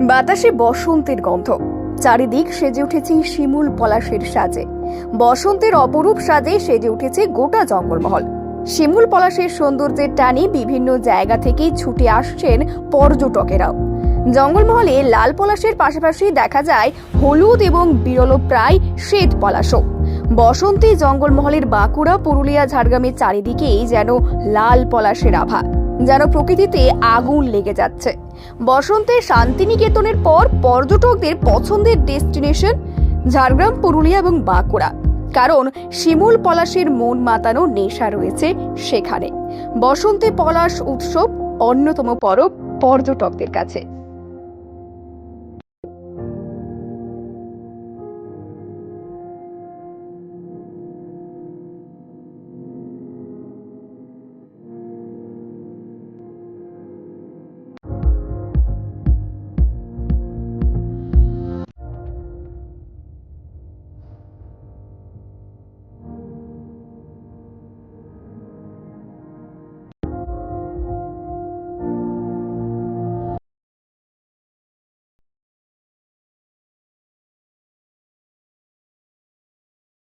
বাতাসে বসন্তের গন্ধ। চারিদিক সেজে উঠেছে শিমুল পলাশের সাজে। বসন্তের অপরূপ সাজে সেজে উঠেছে গোটা জঙ্গলমহল। শিমুল পলাশের সৌন্দর্যের টানে বিভিন্ন জায়গা থেকেই ছুটে আসছেন পর্যটকেরাও। জঙ্গলমহলে লাল পলাশের পাশাপাশি দেখা যায় হলুদ এবং বিরল প্রায় শ্বেত পলাশও। বসন্তে জঙ্গলমহলের বাঁকুড়া, পুরুলিয়া, ঝাড়গ্রামের চারিদিকেই যেন লাল পলাশের আভা। যেন প্রকৃতিতে আগুন লেগে যাচ্ছে। বসন্তের শান্তিনিকেতনের পর পর্যটকদের পছন্দের ডেস্টিনেশন ঝাড়গ্রাম, পুরুলিয়া এবং বাঁকুড়া। কারণ শিমুল পলাশের মন মাতানো নেশা রয়েছে সেখানে। বসন্তে পলাশ উৎসব অন্যতম পরব পর্যটকদের কাছে।